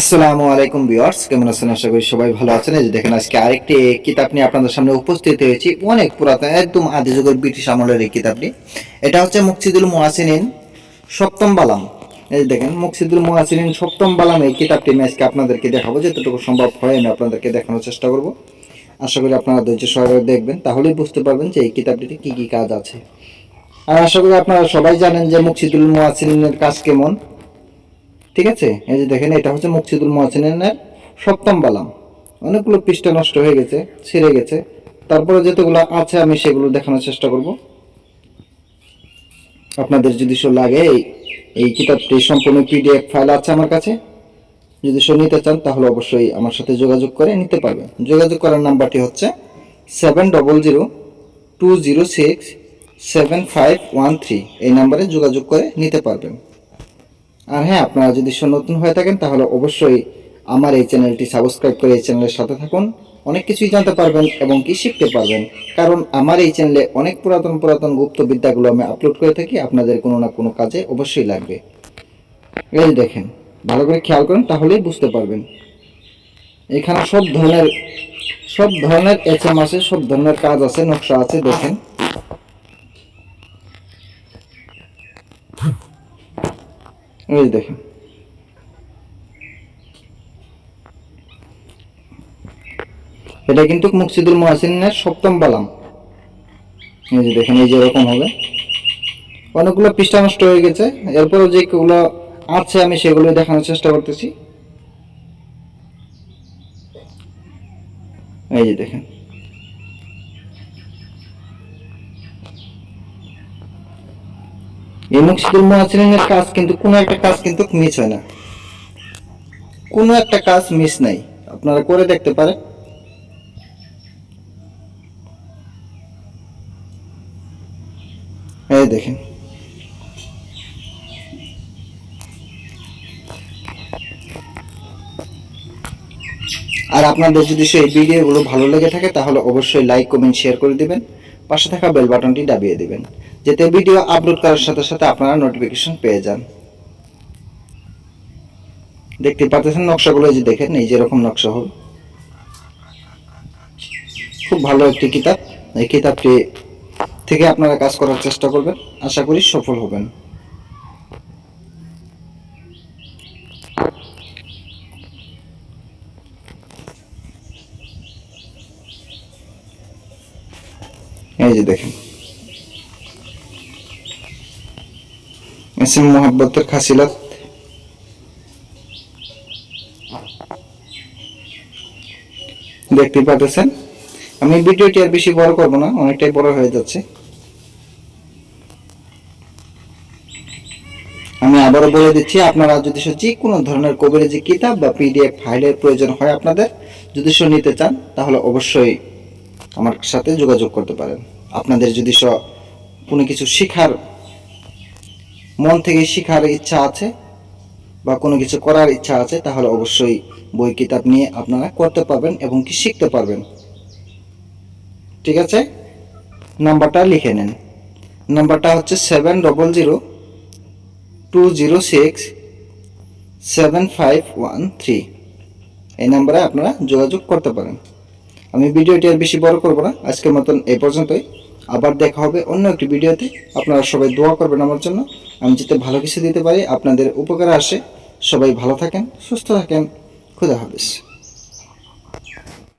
আসসালামু আলাইকুম ভিউয়ার্স, কেমন আছেন? আশা করি সবাই ভালো আছেন। এই যে দেখেন, আজকে আরেকটি কিতাব নিয়ে আপনাদের সামনে উপস্থিত হয়েছি। অনেক পুরাতন, একদম আদি যুগের ব্রিটিশ আমলের এই কিতাবটি। এটা হচ্ছে মুকসিদুল মুহাসিনিন সপ্তম বালাম। এই দেখেন, মুকসিদুল মুহাসিনিন সপ্তম বালাম এই কিতাবটি আমি আজকে আপনাদেরকে দেখাবো। যতটুকু সম্ভব হয় আমি আপনাদেরকে দেখানোর চেষ্টা করব। আশা করি আপনারা ধৈর্য সহকারে দেখবেন, তাহলেই বুঝতে পারবেন যে এই কিতাবটিতে কি কি কাজ আছে। আর আশা করি আপনারা সবাই জানেন যে মুকসিদুল মুহাসিনের কাজ কেমন। ঠিক আছে? এই যে দেখেন, এটা হচ্ছে মুকসিদুল মহাসিনের সপ্তম বালাম। অনেকগুলো পৃষ্ঠা নষ্ট হয়ে গেছে, ছিঁড়ে গেছে। তারপরে যতগুলো আছে, আমি সেগুলো দেখানোর চেষ্টা করব। আপনাদের যদি সব লাগে, এই কিতাবটি সম্পূর্ণ পিডিএফ ফাইল আছে আমার কাছে। যদি সব নিতে চান, তাহলে অবশ্যই আমার সাথে যোগাযোগ করে নিতে পারবেন। যোগাযোগ করার নাম্বারটি হচ্ছে seven double zero two zero six seven five one three. এই নাম্বারে যোগাযোগ করে নিতে পারবেন। আর হ্যাঁ আপনারা যদি নতুন হয়ে থাকেন, তাহলে অবশ্যই আমার এই চ্যানেলটি সাবস্ক্রাইব করে এই চ্যানেলের সাথে থাকুন। অনেক কিছুই জানতে পারবেন এবং কি শিখতে পারবেন। কারণ আমার এই চ্যানেলে অনেক পুরাতন পুরাতন গুপ্ত বিদ্যাগুলো আমি আপলোড করে থাকি, আপনাদের কোনো না কোনো কাজে অবশ্যই লাগবে। এই দেখেন, ভালো করে খেয়াল করেন, তাহলেই বুঝতে পারবেন। এখানে সব ধরনের সব ধরনের এচএম আছে, সব ধরনের কাজ আছে, নকশা আছে, দেখেন। এই দেখেন। এটা কিন্তু মুকসিদুল মহাসিনের সপ্তম বালাম। এই যে দেখেন, এই যে এরকম হবে। অনেকগুলো পৃষ্ঠা নষ্ট হয়ে গেছে। এরপরও যেগুলো আছে, আমি সেগুলো দেখানোর চেষ্টা করতেছি। এই যে দেখেন। এই মুকসিদুল মহাসিনের কাজ কিন্তু কোনো একটা কাজ কিন্তু মিস হয় না। কোনো একটা কাজ মিস নাই। আপনারা করে দেখতে পারেন। এই দেখেন। আর আপনাদের যদি সেই ভিডিওগুলো ভালো লেগে থাকে, তাহলে অবশ্যই লাইক কমেন্ট শেয়ার করে দিবেন। পাশে থাকা বেল বাটনটি দাবিয়ে দিবেন। যাতে ভিডিও আপলোড করার সাথে সাথে আপনারা নোটিফিকেশন পেয়ে যান। দেখতে পাচ্ছেন নকশাগুলো যে দেখেন, এই যে এরকম নকশা হবে খুব ভালো একটি কিতাব। এই কিতাবটি থেকে আপনারা কাজ করার চেষ্টা করবেন। আশা করি সফল হবেন। এই যে দেখেন। এসএম মোহাব্বতের খাসিলাত। দেখতে পাচ্ছেন আমি ভিডিওটি আর বেশি বড় করব না, অনেকটাই বড় হয়ে যাচ্ছে। আমি আবারও বলে দিচ্ছি, আপনারা যদি যে কোনো ধরনের কবিরাজি কিতাব বা পিডিএফ ফাইলের প্রয়োজন হয় আপনাদের, যদি নিতে চান, তাহলে অবশ্যই আমার সাথে যোগাযোগ করতে পারেন। আপনাদের যদি কোনো কিছু শেখার মন থেকে শেখার ইচ্ছা আছে বা কোনো কিছু করার ইচ্ছা আছে, তাহলে অবশ্যই বই কিতাব নিয়ে আপনারা করতে পারবেন এবং কি শিখতে পারবেন। ঠিক আছে? নাম্বারটা লিখে নেন। নাম্বারটা হচ্ছে seven double zero two zero six seven five one three. এই নাম্বারে আপনারা যোগাযোগ করতে পারেন। আমি ভিডিওটি আর বেশি বড় করব না। আজকের মতন এই পর্যন্তই। আবার দেখা হবে অন্য একটি ভিডিওতে। আপনারা সবাই দোয়া করবেন আমার জন্য। আমি যাতে ভালো কিছু দিতে পারি, আপনাদের উপকারে আসে। সবাই ভালো থাকেন, সুস্থ থাকেন। খুদা হাফিজ।